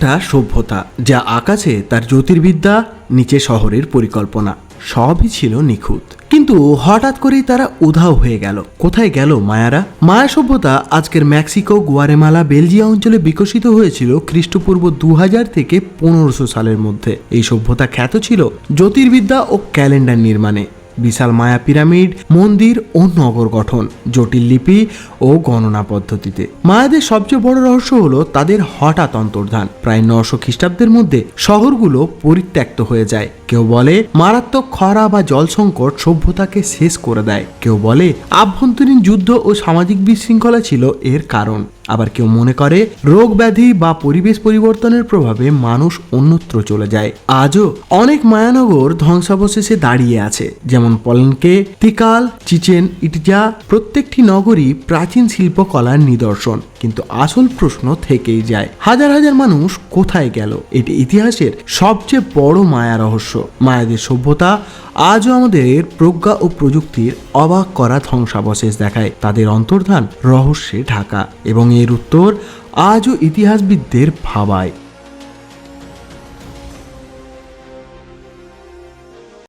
একটা সভ্যতা, যা আকাশে তার জ্যোতির্বিদ্যা, নিচে শহরের পরিকল্পনা, সবই ছিল নিখুঁত। কিন্তু হঠাৎ করেই তারা উধাও হয়ে গেল। কোথায় গেল মায়ারা? মায়া সভ্যতা আজকের মেক্সিকো, গুয়ারেমালা, বেলজিয়া অঞ্চলে বিকশিত হয়েছিল খ্রিস্টপূর্ব দু হাজার থেকে পনেরোশো সালের মধ্যে। এই সভ্যতা খ্যাত ছিল জ্যোতির্বিদ্যা ও ক্যালেন্ডার নির্মাণে। বিশাল মায়া পিরামিড, মন্দির ও নগর গঠন, জটিল লিপি ও গণনা পদ্ধতিতে। মায়াদের সবচেয়ে বড় রহস্য হলো তাদের হঠাৎ অন্তর্ধান। প্রায় নশো খ্রিস্টাব্দের মধ্যে শহরগুলো পরিত্যক্ত হয়ে যায়। কেউ বলে, মারাত্মক খরা বা জল সংকট সভ্যতাকে শেষ করে দেয়। কেউ বলে, আভ্যন্তরীণ যুদ্ধ ও সামাজিক বিশৃঙ্খলা ছিল এর কারণ। আবার কেউ মনে করে রোগ ব্যাধি বা পরিবেশ পরিবর্তনের প্রভাবে মানুষ অন্যত্র চলে যায়। আজও অনেক মায়ানগর ধ্বংসাবশেষে দাঁড়িয়ে আছে, যেমন পলনকে, তিকাল, চিচেন, ইটজা প্রত্যেকটি নগরী প্রাচীন শিল্পকলার নিদর্শন। কিন্তু আসল প্রশ্ন থেকেই যায়, হাজার হাজার মানুষ কোথায় গেল? এটি ইতিহাসের সবচেয়ে বড় মায়া রহস্য। মায়াদের সভ্যতা আজও আমাদের প্রজ্ঞা ও প্রযুক্তির অবাক করা ধ্বংসাবশেষ দেখায়। তাদের অন্তর্ধান রহস্যে ঢাকা এবং এর উত্তর আজও ইতিহাসবিদদের ভাবায়।